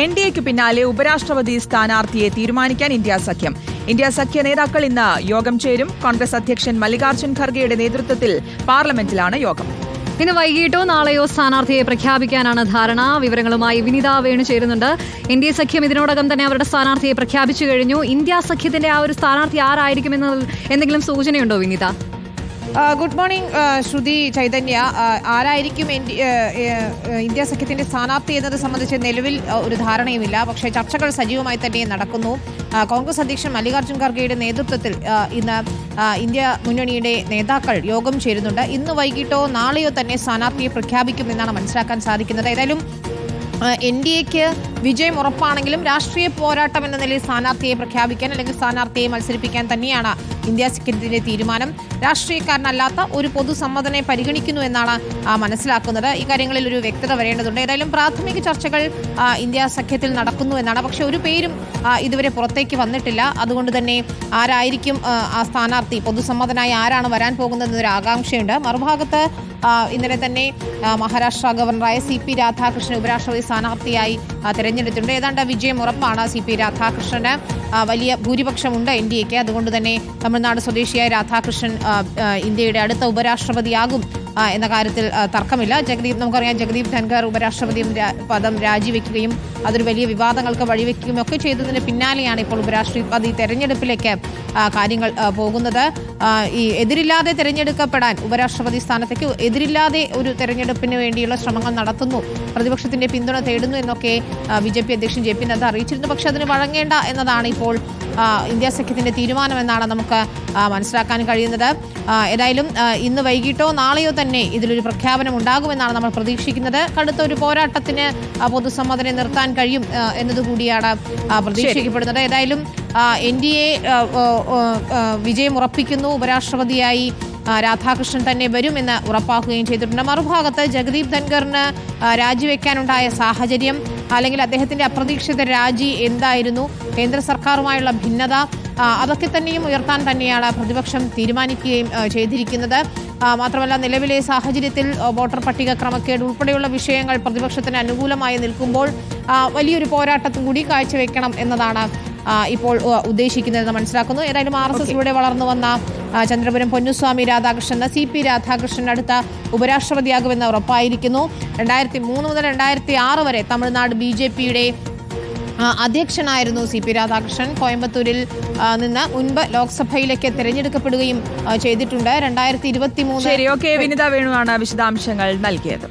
N D എക്ക് പിന്നാലെ ഉപരാഷ്ട്രപതി സ്ഥാനാർത്ഥിയെ തീരുമാനിക്കാൻ ഇന്ത്യ സഖ്യം. ഇന്ത്യ സഖ്യ നേതാക്കൾ ഇന്ന് യോഗം ചേരും. കോൺഗ്രസ് അധ്യക്ഷൻ മല്ലികാർജുൻ ഖർഗെയുടെ നേതൃത്വത്തിൽ പാർലമെന്റിലാണ് യോഗം. ഇന്ന് വൈകിട്ടോ നാളെയോ സ്ഥാനാർത്ഥിയെ പ്രഖ്യാപിക്കാനാണ് ധാരണ. വിവരങ്ങളുമായി വിനിത വേണു ചേരുന്നുണ്ട്. ഇന്ത്യ സഖ്യം ഇതിനോടകം തന്നെ അവരുടെ സ്ഥാനാർത്ഥിയെ പ്രഖ്യാപിച്ചു കഴിഞ്ഞു. ഇന്ത്യ സഖ്യത്തിന്റെ ആ ഒരു സ്ഥാനാർത്ഥി ആരായിരിക്കുമെന്ന് എന്തെങ്കിലും സൂചനയുണ്ടോ Vinitha? Good morning Shruthi Chaithanya. ആരായിരിക്കും ഇന്ത്യ സഖ്യത്തിന്റെ സ്ഥാനാർത്ഥി എന്നത് സംബന്ധിച്ച് നിലവിൽ ഒരു ധാരണയുമില്ല. പക്ഷേ ചർച്ചകൾ സജീവമായി തന്നെ നടക്കുന്നു. കോൺഗ്രസ് അധ്യക്ഷൻ മല്ലികാർജുൻ ഖാർഗെയുടെ നേതൃത്വത്തിൽ ഇന്ന് ഇന്ത്യ മുന്നണിയുടെ നേതാക്കൾ യോഗം ചേരുന്നുണ്ട്. ഇന്ന് വൈകിട്ടോ നാളെയോ തന്നെ സ്ഥാനാർത്ഥിയെ പ്രഖ്യാപിക്കുമെന്നാണ് മനസ്സിലാക്കാൻ സാധിക്കുന്നത്. ഏതായാലും എൻ ഡി എക്ക് വിജയം ഉറപ്പാണെങ്കിലും രാഷ്ട്രീയ പോരാട്ടം എന്ന നിലയിൽ സ്ഥാനാർത്ഥിയെ പ്രഖ്യാപിക്കാൻ അല്ലെങ്കിൽ സ്ഥാനാർത്ഥിയെ മത്സരിപ്പിക്കാൻ തന്നെയാണ് ഇന്ത്യ സെക്രട്ടറിയുടെ തീരുമാനം. രാഷ്ട്രീയക്കാരനല്ലാത്ത ഒരു പൊതുസമ്മതനെ പരിഗണിക്കുന്നു എന്നാണ് മനസ്സിലാക്കുന്നത്. ഇക്കാര്യങ്ങളിൽ ഒരു വ്യക്തത വരേണ്ടതുണ്ട്. ഏതായാലും പ്രാഥമിക ചർച്ചകൾ ഇന്ത്യ സഖ്യത്തിൽ നടക്കുന്നു എന്നാണ്. പക്ഷെ ഒരു പേരും ഇതുവരെ പുറത്തേക്ക് വന്നിട്ടില്ല. അതുകൊണ്ട് തന്നെ ആരായിരിക്കും ആ, സ്ഥാനാർത്ഥി? പൊതുസമ്മതനായി ആരാണ് വരാൻ പോകുന്നത് എന്നൊരു ആകാംക്ഷയുണ്ട്. മറുഭാഗത്ത് ഇന്നലെ തന്നെ മഹാരാഷ്ട്ര ഗവർണറായ സി പി രാധാകൃഷ്ണൻ ഉപരാഷ്ട്രപതി സ്ഥാനാർത്ഥിയായി തെരഞ്ഞെടുത്തിട്ടുണ്ട്. ഏതാണ്ട് വിജയം ഉറപ്പാണ് സി പി രാധാകൃഷ്ണന്. വലിയ ഭൂരിപക്ഷമുണ്ട് എൻ ഡി എക്ക് അതുകൊണ്ട് തന്നെ തമിഴ്നാട് സ്വദേശിയായ രാധാകൃഷ്ണൻ ഇന്ത്യയുടെ അടുത്ത ഉപരാഷ്ട്രപതിയാകും. എന്ന കാര്യത്തിൽ തർക്കമില്ല. ജഗദീപ് നമുക്കറിയാം ജഗദീപ് ധൻഖർ ഉപരാഷ്ട്രപതി പദം രാജിവെക്കുകയും അതൊരു വലിയ വിവാദങ്ങൾക്ക് വഴിവെക്കുകയും ഒക്കെ ചെയ്തതിന് പിന്നാലെയാണ് ഇപ്പോൾ ഉപരാഷ്ട്രപതി തെരഞ്ഞെടുപ്പിലേക്ക് കാര്യങ്ങൾ പോകുന്നത്. ഈ എതിരില്ലാതെ തിരഞ്ഞെടുക്കപ്പെടാൻ ഉപരാഷ്ട്രപതി സ്ഥാനത്തേക്ക് എതിരില്ലാതെ ഒരു തെരഞ്ഞെടുപ്പിന് വേണ്ടിയുള്ള ശ്രമങ്ങൾ നടത്തുന്നു. പ്രതിപക്ഷത്തിന്റെ പിന്തുണ തേടുന്നു എന്നൊക്കെ ബി ജെ പി അധ്യക്ഷൻ ജെ പി നദ്ദ അറിയിച്ചിരുന്നു. പക്ഷെ അതിന് വഴങ്ങേണ്ട എന്നതാണ് ഇപ്പോൾ ഇന്ത്യ സഖ്യത്തിന്റെ തീരുമാനമെന്നാണ് നമുക്ക് മനസ്സിലാക്കാൻ കഴിയുന്നത്. ഏതായാലും ഇന്ന് വൈകിട്ടോ നാളെയോ തന്നെ ഇതിലൊരു പ്രഖ്യാപനം ഉണ്ടാകുമെന്നാണ് നമ്മൾ പ്രതീക്ഷിക്കുന്നത്. കടുത്ത ഒരു പോരാട്ടത്തിന് പൊതുസമ്മതനെ നിർത്താൻ കഴിയും എന്നതുകൂടിയാണ് പ്രതീക്ഷിക്കപ്പെടുന്നത്. ഏതായാലും എൻ ഡി എ വിജയം ഉറപ്പിക്കുന്നു. ഉപരാഷ്ട്രപതിയായി രാധാകൃഷ്ണൻ തന്നെ വരുമെന്ന് ഉറപ്പാക്കുകയും ചെയ്തിട്ടുണ്ട്. മറുഭാഗത്ത് ജഗദീപ് ധൻഖറിന് രാജിവെക്കാനുണ്ടായ സാഹചര്യം അല്ലെങ്കിൽ അദ്ദേഹത്തിന്റെ അപ്രതീക്ഷിത രാജി എന്തായിരുന്നു? കേന്ദ്ര സർക്കാരുമായുള്ള ഭിന്നത അതൊക്കെ തന്നെയും ഉയർത്താൻ തന്നെയാണ് പ്രതിപക്ഷം തീരുമാനിക്കുകയും ചെയ്തിരിക്കുന്നത്. മാത്രമല്ല നിലവിലെ സാഹചര്യത്തിൽ വോട്ടർ പട്ടിക ക്രമക്കേട് ഉൾപ്പെടെയുള്ള വിഷയങ്ങൾ പ്രതിപക്ഷത്തിന് അനുകൂലമായി നിൽക്കുമ്പോൾ വലിയൊരു പോരാട്ടത്തും കൂടി കാഴ്ചവെക്കണം എന്നതാണ് ഇപ്പോൾ ഉദ്ദേശിക്കുന്നതെന്ന് മനസ്സിലാക്കുന്നു. ഏതായാലും ആർ എസ് എസിലൂടെ വളർന്നു വന്ന ചന്ദ്രപുരം പൊന്നുസ്വാമി രാധാകൃഷ്ണൻ സി പി രാധാകൃഷ്ണൻ അടുത്ത ഉപരാഷ്ട്രപതിയാകുമെന്ന് ഉറപ്പായിരിക്കുന്നു. രണ്ടായിരത്തി മൂന്ന് മുതൽ രണ്ടായിരത്തി ആറ് വരെ തമിഴ്നാട് ബി ജെ പിയുടെ അധ്യക്ഷനായിരുന്നു സി പി രാധാകൃഷ്ണൻ. കോയമ്പത്തൂരിൽ നിന്ന് മുൻപ് ലോക്സഭയിലേക്ക് തിരഞ്ഞെടുക്കപ്പെടുകയും ചെയ്തിട്ടുണ്ട്. രണ്ടായിരത്തി ഇരുപത്തി മൂന്ന് വിനിത വേണുവാണ് വിശദാംശങ്ങൾ നൽകിയത്.